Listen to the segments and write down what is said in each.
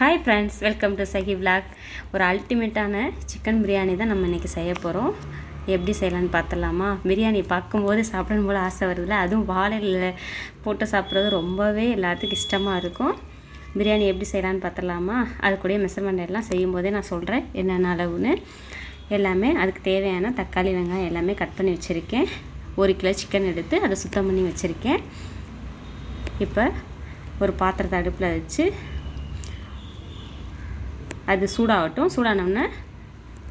Hi friends welcome to Sahi vlog ஒரு அல்டிமேட்டான chicken biryani தான் நம்ம இன்றைக்கி செய்ய போகிறோம் எப்படி செய்யலான்னு பார்த்துடலாமா? பிரியாணி பார்க்கும்போது சாப்பிடணும் போல் ஆசை வருதுல்ல? அதுவும் வாழையில் போட்டு சாப்பிட்றது ரொம்பவே எல்லாத்துக்கும் இஷ்டமாக இருக்கும். பிரியாணி எப்படி செய்யலான்னு பார்த்துடலாமா? அது கூட மெஷர்மெண்ட் எல்லாம் செய்யும்போதே நான் சொல்கிறேன் என்னென்ன அளவுன்னு. எல்லாமே அதுக்கு தேவையான தக்காளி வெங்காயம் எல்லாமே கட் பண்ணி வச்சுருக்கேன். ஒரு கிலோ சிக்கன் எடுத்து அதை சுத்தம் பண்ணி வச்சுருக்கேன். இப்போ ஒரு பாத்திரத்தை அடுப்பில் வச்சு அது சூடாகட்டும். சூடானோடனே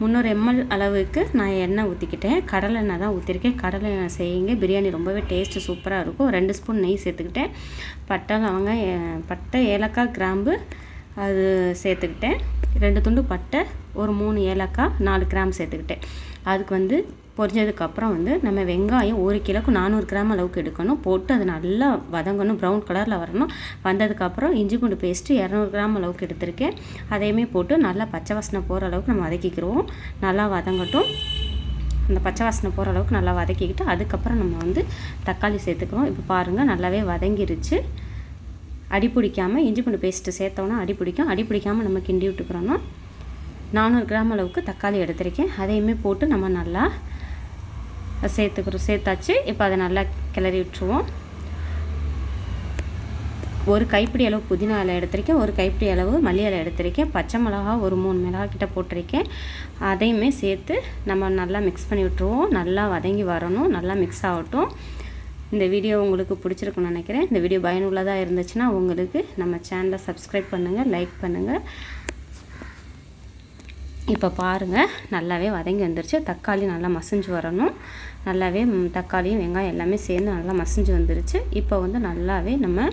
முந்நூறு எம்எல் அளவுக்கு நான் எண்ணெய் ஊற்றிக்கிட்டேன் கடலை எண்ணெய் தான் ஊற்றிருக்கேன் கடலை எண்ணெய் செய்யுங்க. பிரியாணி ரொம்பவே டேஸ்ட்டு சூப்பராக இருக்கும். ரெண்டு ஸ்பூன் நெய் சேர்த்துக்கிட்டேன். பட்டை லவங்க பட்டை ஏலக்காய் கிராம்பு அது சேர்த்துக்கிட்டேன். ரெண்டு துண்டு பட்டை ஒரு மூணு ஏலக்காய் நாலு கிராம் சேர்த்துக்கிட்டேன். அதுக்கு வந்து பொரிஞ்சதுக்கப்புறம் வந்து நம்ம வெங்காயம் ஒரு கிலோக்கு நானூறு கிராம் அளவுக்கு எடுக்கணும். போட்டு அது நல்லா வதங்கணும். ப்ரௌன் கலரில் வரணும். வந்ததுக்கப்புறம் இஞ்சி பூண்டு பேஸ்ட்டு இரநூறு கிராம் அளவுக்கு எடுத்திருக்கேன். அதையுமே போட்டு நல்லா பச்சை வாசனை போகிற அளவுக்கு நம்ம வதக்கிக்கிறோம் நல்லா வதங்கட்டும். அந்த பச்சை வாசனை போகிற அளவுக்கு நல்லா வதக்கிக்கிட்டு அதுக்கப்புறம் நம்ம வந்து தக்காளி சேர்த்துக்கிறோம் இப்போ பாருங்கள் நல்லாவே வதங்கிருச்சு. அடி பிடிக்காமல் இஞ்சி பூண்டு பேஸ்ட்டு சேர்த்தோன்னா அடி பிடிக்கும். அடி பிடிக்காமல் நம்ம கிண்டி விட்டுக்கிறோன்னா நானூறு கிராம் அளவுக்கு தக்காளி எடுத்திருக்கேன். அதையுமே போட்டு நம்ம நல்லா சேர்த்துக்கிறோம் சேர்த்தாச்சு. இப்போ அதை நல்லா கிளறி விட்டுருவோம். ஒரு கைப்பிடி அளவு புதினா இலை எடுத்திருக்கேன். ஒரு கைப்பிடி அளவு மல்லி இலை எடுத்திருக்கேன். பச்சை மிளகா ஒரு மூணு மிளகா கிட்ட போட்டிருக்கேன். அதையுமே சேர்த்து நம்ம நல்லா மிக்ஸ் பண்ணி விட்டுருவோம். நல்லா வதங்கி வரணும். நல்லா மிக்ஸ் ஆகட்டும். இந்த வீடியோ உங்களுக்கு பிடிச்சிருக்குன்னு நினைக்கிறேன். இந்த வீடியோ பயனுள்ளதாக இருந்துச்சுன்னா உங்களுக்கு நம்ம சேனலை சப்ஸ்கிரைப் பண்ணுங்கள் லைக் பண்ணுங்கள் இப்போ பாருங்கள் நல்லாவே வதங்கி வந்துருச்சு. தக்காளி நல்லா மசிஞ்சு வரணும். நல்லாவே தக்காளியும் வெங்காயம் எல்லாமே சேர்ந்து நல்லா மசிஞ்சு வந்துருச்சு. இப்போ வந்து நல்லாவே நம்ம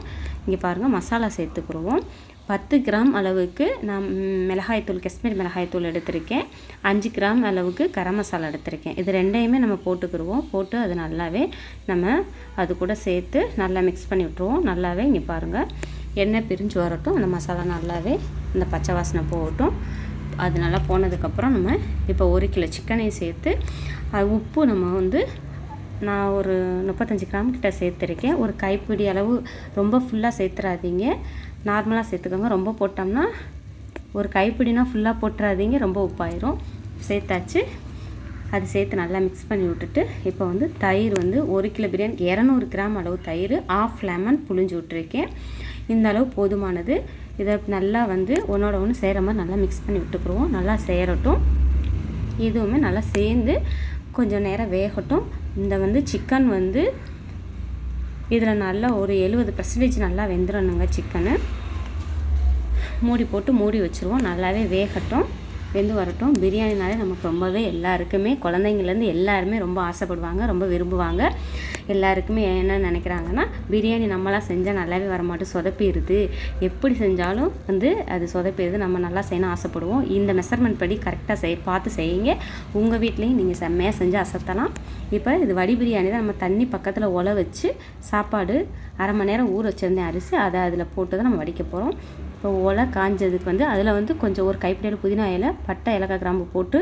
இங்கே பாருங்கள் மசாலா சேர்த்துக்குருவோம். பத்து கிராம் அளவுக்கு நான் மிளகாய்த்தூள் காஷ்மீர் மிளகாய்த்தூள் எடுத்திருக்கேன். அஞ்சு கிராம் அளவுக்கு கரம் மசாலா எடுத்திருக்கேன். இது ரெண்டையுமே நம்ம போட்டுக்கிடுவோம் போட்டு அது நல்லாவே நம்ம அது கூட சேர்த்து நல்லா மிக்ஸ் பண்ணி விட்ருவோம் நல்லாவே இங்கே பாருங்கள் எண்ணெய் பிரிஞ்சு வரட்டும். அந்த மசாலா நல்லாவே இந்த பச்சை வாசனை போகட்டும். அது நல்லா போனதுக்கப்புறம் நம்ம இப்போ ஒரு கிலோ சிக்கனையும் சேர்த்து அது உப்பு நம்ம வந்து நான் ஒரு முப்பத்தஞ்சு கிராம் கிட்ட சேர்த்துருக்கேன். ஒரு கைப்பிடி அளவு ரொம்ப ஃபுல்லாக சேர்த்துறாதீங்க நார்மலாக சேர்த்துக்கோங்க. ரொம்ப போட்டோம்னா ஒரு கைப்பிடினா ஃபுல்லாக போட்டுறாதீங்க. ரொம்ப உப்பாயிரும். சேர்த்தாச்சு. அது சேர்த்து நல்லா மிக்ஸ் பண்ணி விட்டுட்டு இப்போ வந்து தயிர் வந்து ஒரு கிலோ பிரியாணி இரநூறு கிராம் அளவு தயிர் ஆஃப் லெமன் புழிஞ்சு விட்டுருக்கேன். இந்த அளவு போதுமானது. இதை நல்லா வந்து ஒன்றோட ஒன்று செய்கிற மாதிரி நல்லா மிக்ஸ் பண்ணி விட்டுக்குருவோம். நல்லா சேரட்டும் இதுவுமே நல்லா சேர்ந்து கொஞ்சம் நேரம் வேகட்டும். இந்த வந்து சிக்கன் வந்து இதில் நல்லா ஒரு எழுபது பர்சன்டேஜ் நல்லா வெந்துடணுங்க சிக்கனு மூடி போட்டு மூடி வச்சுருவோம். நல்லாவே வேகட்டும். வெந்து வரட்டும். பிரியாணினாலே நமக்கு ரொம்பவே எல்லாருக்குமே குழந்தைங்கலேருந்து எல்லாருமே ரொம்ப ஆசைப்படுவாங்க ரொம்ப விரும்புவாங்க. எல்லாருக்குமே என்ன நினைக்கிறாங்கன்னா பிரியாணி நம்மளாம் செஞ்சால் நல்லாவே வரமாட்டோம் சொதப்பிடுது எப்படி செஞ்சாலும் வந்து அது சொதப்பிடுது நம்ம நல்லா செய்யணும் ஆசைப்படுவோம். இந்த மெஷர்மெண்ட் படி கரெக்டாக செய் பார்த்து செய்யுங்க. உங்கள் வீட்லேயும் நீங்கள் செம்மையாக செஞ்சு அசத்தலாம். இப்போ இது வடி பிரியாணி தான் நம்ம தண்ணி பக்கத்தில் உல வச்சு சாப்பாடு அரை மணி நேரம் ஊற வச்சுருந்தேன் அரிசி அதை அதில் போட்டு தான் நம்ம வடிக்க போகிறோம் இப்போ ஒலை காஞ்சதுக்கு வந்து அதில் வந்து கொஞ்சம் ஒரு கைப்பிடியில் புதினா இலை பட்டை ஏலக்காய் கிராம்பு போட்டு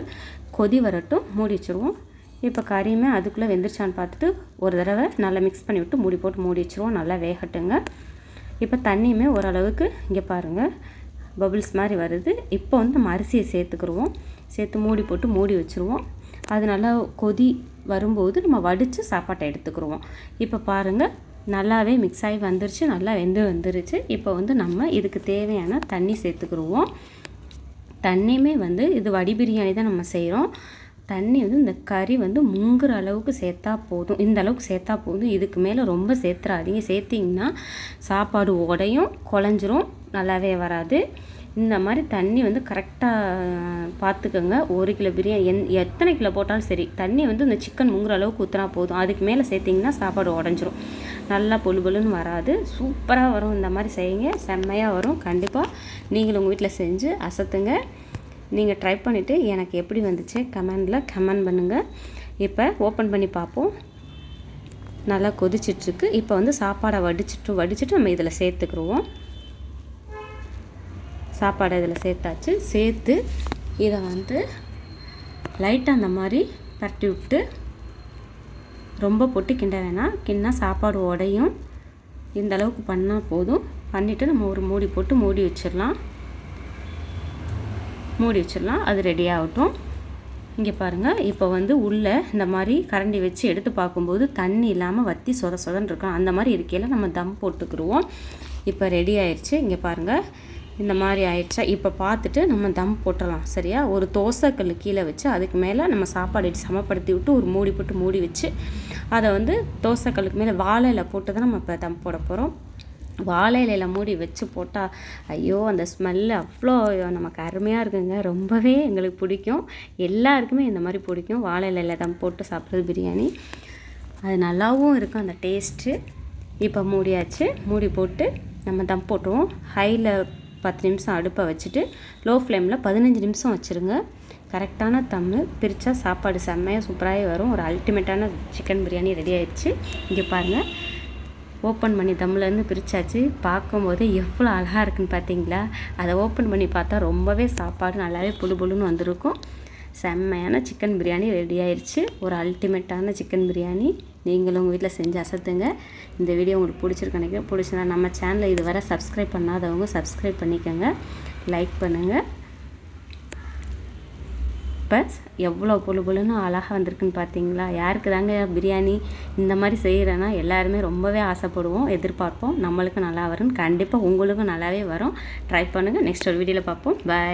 கொதி வரட்டும். மூடி வச்சுருவோம். இப்போ கறியுமே அதுக்குள்ளே வெந்துருச்சான்னு பார்த்துட்டு ஒரு தடவை நல்லா மிக்ஸ் பண்ணி விட்டு மூடி போட்டு மூடி வச்சுருவோம். நல்லா வேகட்டுங்க. இப்போ தண்ணியுமே ஓரளவுக்கு இங்கே பாருங்கள் பபுள்ஸ் மாதிரி வருது. இப்போ வந்து நம்ம அரிசியை சேர்த்துக்குருவோம். சேர்த்து மூடி போட்டு மூடி வச்சுருவோம். அது நல்லா கொதி வரும்போது நம்ம வடித்து சாப்பாட்டை எடுத்துக்கிடுவோம் இப்போ பாருங்கள் நல்லாவே மிக்ஸ் ஆகி வந்துருச்சு. நல்லா வெந்து வந்துருச்சு. இப்போ வந்து நம்ம இதுக்கு தேவையான தண்ணி சேர்த்துக்கிடுவோம் தண்ணியுமே வந்து இது வடி பிரியாணி தான் நம்ம செய்கிறோம். தண்ணி வந்து இந்த கறி வந்து முங்குற அளவுக்கு சேர்த்தா போதும். இந்த அளவுக்கு சேர்த்தா போதும். இதுக்கு மேலே ரொம்ப சேர்த்துறாதீங்க. சேர்த்திங்கன்னா சாப்பாடு உடையும் குழஞ்சிரும் நல்லாவே வராது. இந்த மாதிரி தண்ணி வந்து கரெக்டாக பார்த்துக்கோங்க ஒரு கிலோ பிரியாணி என் எத்தனை கிலோ போட்டாலும் சரி தண்ணி வந்து இந்த சிக்கன் முங்குற அளவுக்கு ஊற்றினா போதும். அதுக்கு மேலே சேர்த்திங்கன்னா சாப்பாடு உடஞ்சிரும். நல்லா பொழுபொழுன்னு வராது. சூப்பராக வரும். இந்த மாதிரி செய்யுங்க. செம்மையாக வரும். கண்டிப்பாக நீங்களும் உங்கள் வீட்டில் செஞ்சு அசத்துங்க. நீங்கள் ட்ரை பண்ணிவிட்டு எனக்கு எப்படி வந்துச்சு? கமெண்டில் கமெண்ட் பண்ணுங்கள் இப்போ ஓப்பன் பண்ணி பார்ப்போம். நல்லா கொதிச்சிட்ருக்கு. இப்போ வந்து சாப்பாடை வடிச்சிட்டு வடிச்சிட்டு நம்ம இதில் சேர்த்துக்குருவோம். சாப்பாடை இதில் சேர்த்தாச்சு. சேர்த்து இதை வந்து லைட்டாக அந்த மாதிரி பரட்டி விட்டு ரொம்ப பொட்டு கிண்ட வேணாம். கிண்ணா சாப்பாடு உடையும். இந்த அளவுக்கு பண்ணால் போதும். பண்ணிவிட்டு நம்ம ஒரு மூடி போட்டு மூடி வச்சிடலாம். மூடி வச்சிடலாம். அது ரெடி ஆகட்டும். இங்கே பாருங்கள் இப்போ வந்து உள்ளே இந்த மாதிரி கரண்டி வச்சு எடுத்து பார்க்கும்போது தண்ணி இல்லாமல் வற்றி சொத சொதன்னு இருக்கும். அந்த மாதிரி இருக்கையில் நம்ம தம் போட்டுக்கிடுவோம் இப்போ ரெடி ஆயிடுச்சு இங்கே பாருங்கள் இந்த மாதிரி ஆயிடுச்சா இப்போ பார்த்துட்டு நம்ம தம் போட்டுடலாம் சரியா? ஒரு தோசைக்கல் கீழே வச்சு அதுக்கு மேலே நம்ம சாப்பாடு எடுத்து சமப்படுத்தி விட்டு ஒரு மூடி போட்டு மூடி வச்சு அதை வந்து தோசைக்கல்லுக்கு மேலே வாழையில் போட்டு தான் நம்ம இப்போ தம் போட போகிறோம் வாழை இலையில் மூடி வச்சு போட்டால் ஐயோ அந்த ஸ்மெல் அவ்வளோ நமக்கு அருமையாக இருக்குங்க. ரொம்பவே எங்களுக்கு பிடிக்கும். எல்லாருக்குமே இந்த மாதிரி பிடிக்கும். வாழை இலையில் தம் போட்டு சாப்பிட்றது பிரியாணி. அது நல்லாவும் இருக்கும் அந்த டேஸ்ட்டு இப்போ மூடியாச்சு. மூடி போட்டு நம்ம தம் போட்டுருவோம். ஹையில் பத்து நிமிஷம் அடுப்பை வச்சுட்டு லோ ஃப்ளேமில் பதினஞ்சு நிமிஷம் வச்சுருங்க. கரெக்டான தம்மு. பிரித்தா சாப்பாடு செம்மையாக சூப்பராகவே வரும். ஒரு அல்டிமேட்டான சிக்கன் பிரியாணி ரெடி ஆயிடுச்சு. இங்கே பாருங்கள் ஓப்பன் பண்ணி தம்முலேருந்து பிரித்தாச்சு பார்க்கும்போது எவ்வளோ அழகாக இருக்குன்னு பார்த்தீங்களா? அதை ஓப்பன் பண்ணி பார்த்தா ரொம்பவே சாப்பாடு நல்லாவே புழு புழுன்னு வந்திருக்கும். செம்மையான சிக்கன் பிரியாணி ரெடி ஆயிடுச்சு ஒரு அல்டிமேட்டான சிக்கன் பிரியாணி. நீங்களும் உங்கள் வீட்டில் செஞ்சு அசத்துங்க. இந்த வீடியோ உங்களுக்கு பிடிச்சிருக்கு நினைக்கிறேன். பிடிச்சிருந்தா நம்ம சேனலை இதுவரை சப்ஸ்கிரைப் பண்ணாதவங்க சப்ஸ்கிரைப் பண்ணிக்கோங்க. லைக் பண்ணுங்கள் இப்போ எவ்வளோ பொழு பொழுன்னு அழகாக வந்திருக்குன்னு பார்த்தீங்களா யாருக்கு தாங்க பிரியாணி இந்த மாதிரி செய்கிறேன்னா எல்லாருமே ரொம்பவே ஆசைப்படுவோம் எதிர்பார்ப்போம். நம்மளுக்கு நல்லா வரும்னு கண்டிப்பாக உங்களுக்கும் நல்லாவே வரும். ட்ரை பண்ணுங்கள் நெக்ஸ்ட் ஒரு வீடியோவில் பார்ப்போம் பாய்